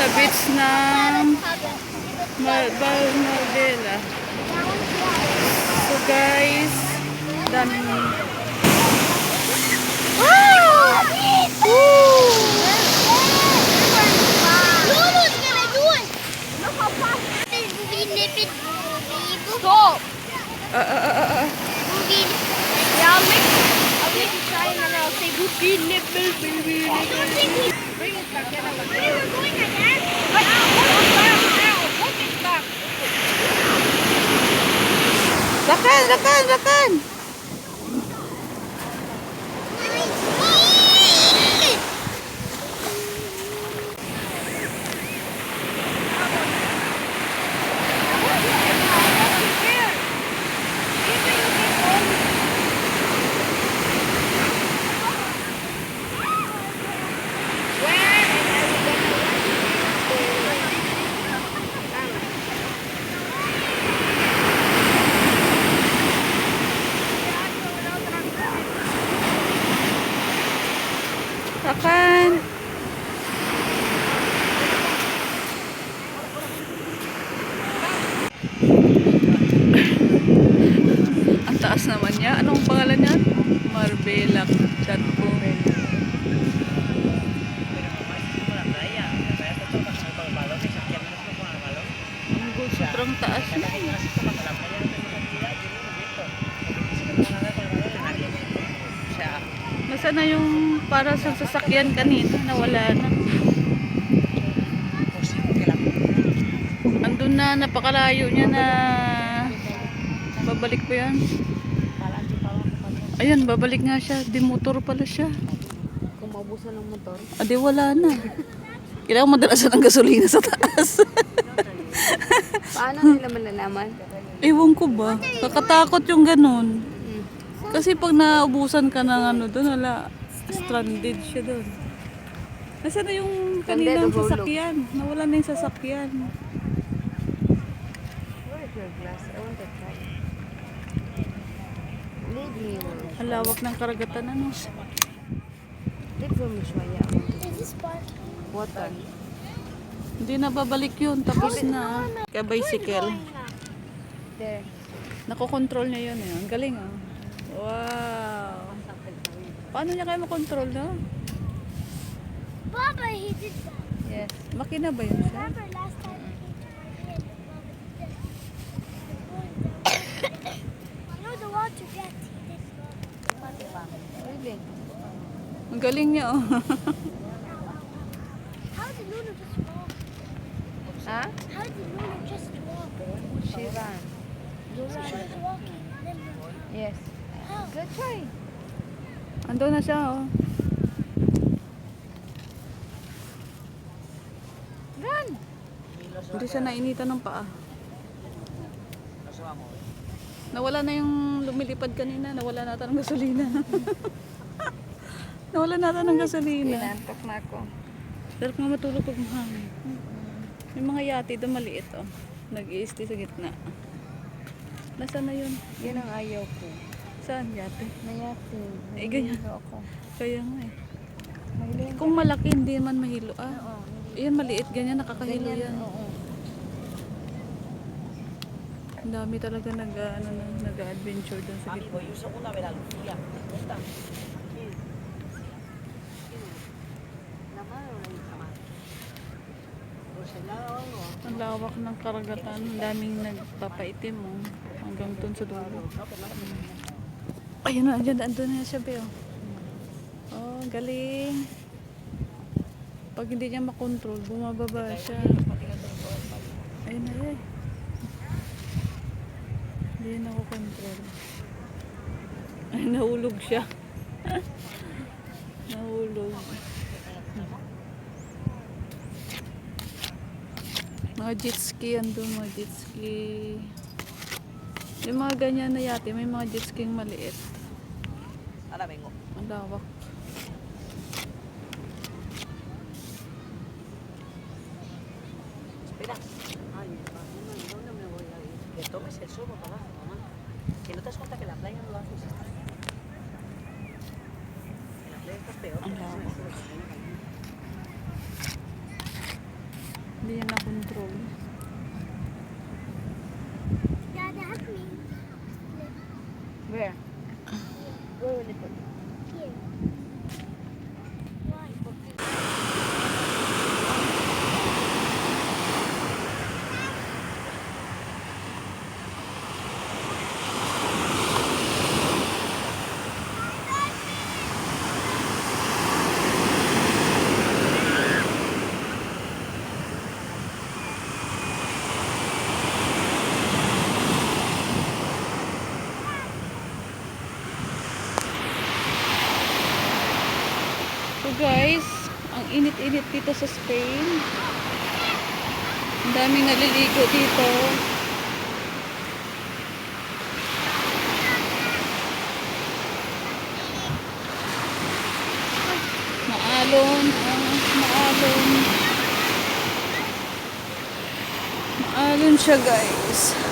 sa beach ng Balmaldela. So guys, dami Wow! Woo! Lulu's gonna do it! Look how fast it is. Nip. Stop! Uh, uh, uh, uh. Yeah, going and I'll say booty. Bring it back. We're going again? But it it back. Rakan, Rakan, Rakan. Rakan. Ang taas naman niya. Anong pangalan niya? Marbella Chatpo. Sobrang taas niya. Nasaan na yung para sa sasakyan kanina? Nawala na. Andun na, napakalayo niya na babalik pa yan. Ayan, babalik nga siya. Di motor pala siya. Kung maubusan ng motor. Ah, di wala na. Kailangan madalasan ng gasolina sa taas. Paano nila malalaman? Ewan ko ba? Kakatakot yung ganun. Kasi pag naubusan ka ng ano doon, wala. Stranded siya doon. Nasaan na yung kaninang Stranded, sasakyan? Nawala na yung sasakyan. Where is your glass? I want to try. Lead me one. Halawak ng karagatan ano. Lead from Ushuaia. Is this parking? Water. Hindi na babalik yun. Tapos na. Kaya bicycle. There. Nakokontrol niya yun. Eh. Ang galing ah. Wow. Paano niya kaya makontrol na? Baba, he did that. Yes. Makina ba yun siya? Remember last time he did You know the water jet, he did Really? Ang galing niya oh. How did Luna just walk? Huh? How did Luna just walk? She ran. She was walking, then Yes. how? Good try. Ando na siya oh. Run. Hindi siya nainitan ng paa. Nawala na yung lumilipad kanina. Nawala nata ng gasolina. Nawala nata ng gasolina. Pinantok na ako. Sarap nga matulog pag mahangin. May mga yate doon maliit oh. nag i sa gitna. Nasaan na yun? Yan ang ayaw ko. Saan yate? Nayatin. Eh, ganyan. Ako. Kaya nga eh. Mahiling Kung malaki hindi man mahilo ah. Oo. Yan maliit ganyan nakakahilo yan. Oo. Ang dami talaga nag ano na, nag-adventure doon sa gitna. Ang lawak ng karagatan, ang daming nagpapaitim oh. Hanggang doon sa dulo. Ayun na, andyan, andun na siya, Beo. Oh, galing. Pag hindi niya makontrol, bumababa siya. Ayun na, eh. Hindi niya nakokontrol. Ay, nahulog siya. nahulog. Mga jet ski, andun mga jet ski. Yung mga ganyan na yate, may mga jet ski maliit. Ahora vengo. Espera. Ay, mi ¿dónde me voy a ir? Que tomes el sol para abajo, mamá. Que no te das cuenta que la playa no lo haces. En la playa estás peor. No. Bien la control. Guys, ang init-init dito sa Spain. Ang daming naliligo dito. Maalon, ah, maalon. Maalon siya guys.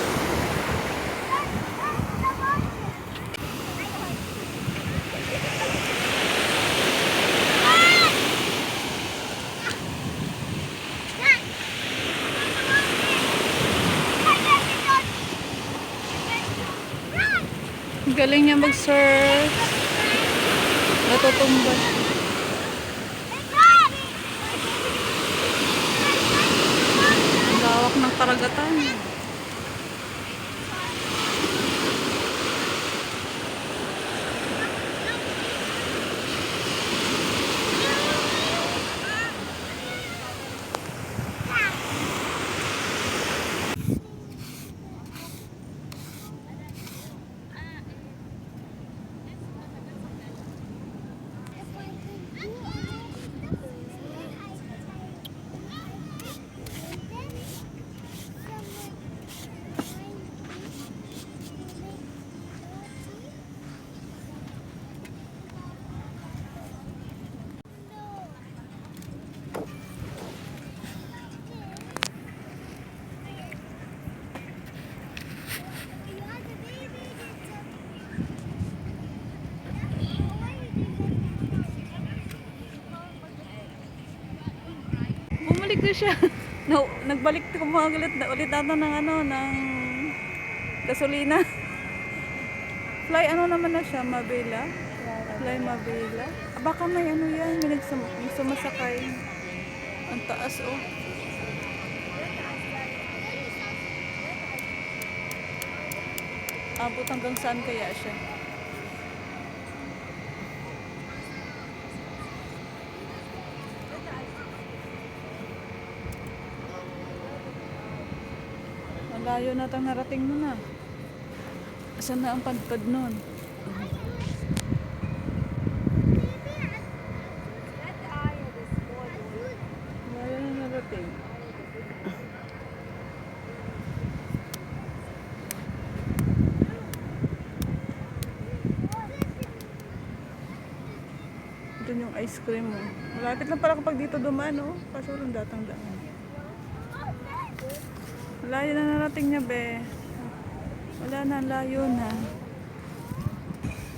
Galing niya mag-surf. Natutumba. Ang lawak ng karagatan. Bumalik na siya. No, nagbalik kumagalit na ulit ata ng ano, ng gasolina. Fly ano naman na siya, Mabela? Fly Mabela? Ah, baka may ano yan, may nagsum sumasakay. Ang taas oh. Abot hanggang saan kaya siya? Ang layo na tang narating mo na. Asan na ang padpad nun? Layo yung ice cream mo. Malapit lang pala kapag dito dumaan, oh. Kaso lang datang daan. Layo na narating niya, be. Wala na, layo na.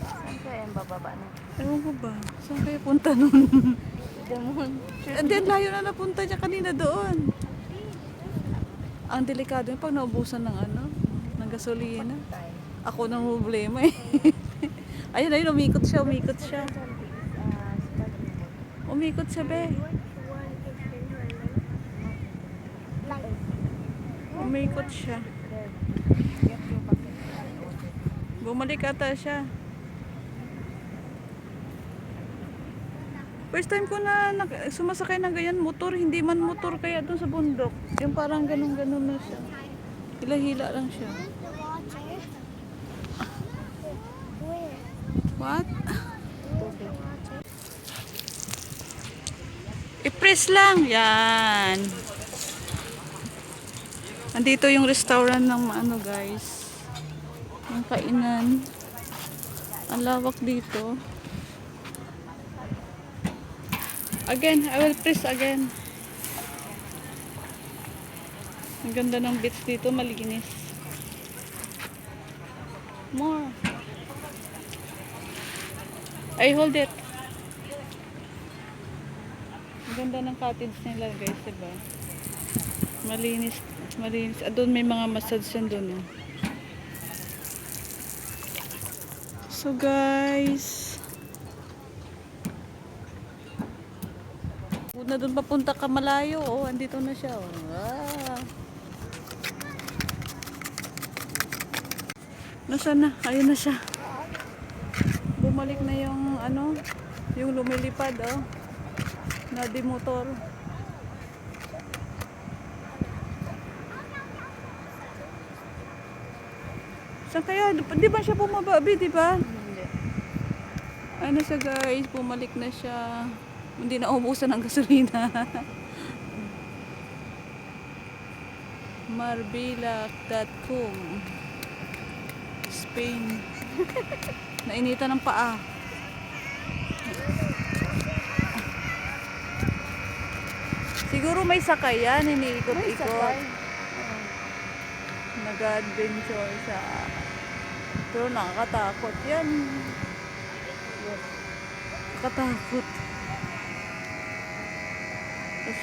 Saan kaya yung bababa na? Ewan ko ba? Saan kayo punta nun? Damon. And then, layo na napunta niya kanina doon. Ang delikado yun pag naubusan ng ano, ng gasolina. Ako nang problema eh. ayun, ayun, umikot siya, umikot siya. Umikot siya, be. Umikot siya. Bumalik ata siya. First time ko na sumasakay ng ganyan motor, hindi man motor kaya doon sa bundok. Yung parang ganun-ganun na siya. Hila-hila lang siya. What? I-press lang. Yan. Andito yung restaurant ng ano guys. Yung kainan. Ang lawak dito. Again, I will press again. Ang ganda ng beach dito, malinis. More. I hold it. Ang ganda ng cottage nila guys, diba? Malinis, malinis. Ah, doon may mga massage yan doon. Oh. So guys, Kung na doon papunta ka malayo, oh, andito na siya. Oh. Ah. Nasaan na? Ayun na siya. Bumalik na yung ano, yung lumilipad, oh. Na di motor. Saan kaya? Di ba siya bumaba, Abi, di ba? Hindi. Ano siya guys, bumalik na siya. Hindi na ubusan ng gasolina. Marbilac.com Spain. Nainitan ng paa. Siguro may sakayan, iniikot-ikot. Nag-adventure sa... Pero nakakatakot yan. Nakakatakot. Tapos,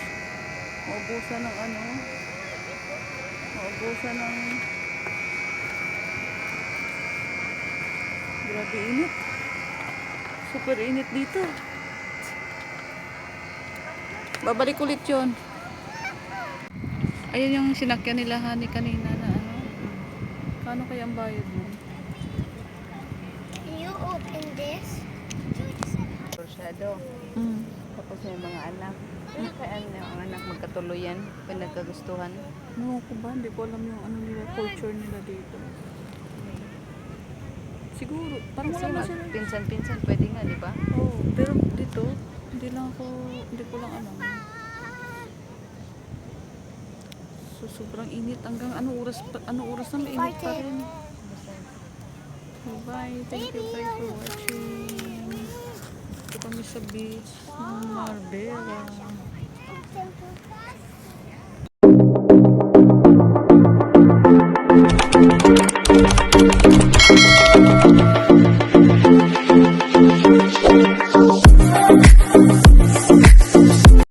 maubusan ng ano, maubusan ng... Grabe init. Super init dito. Babalik ulit yun. Ayun yung sinakyan nila hani kanina na ano. Kano kaya ang bayad mo? Can you open this? Porsyado. Mm. Tapos may mga anak. Ano kaya ano ang anak magkatuluyan? Pinagkagustuhan. No, ko ba? Hindi ko alam yung ano nila, culture nila dito. Siguro, parang Kasi wala sila. pinsan-pinsan pwede nga, di ba? Oo, pero dito, hindi lang ako, hindi ko lang alam. So, sobrang init. Hanggang ano oras, ano oras na mainit pa rin. Bye. Thank you guys for watching. Kami sa beach ng Marbella.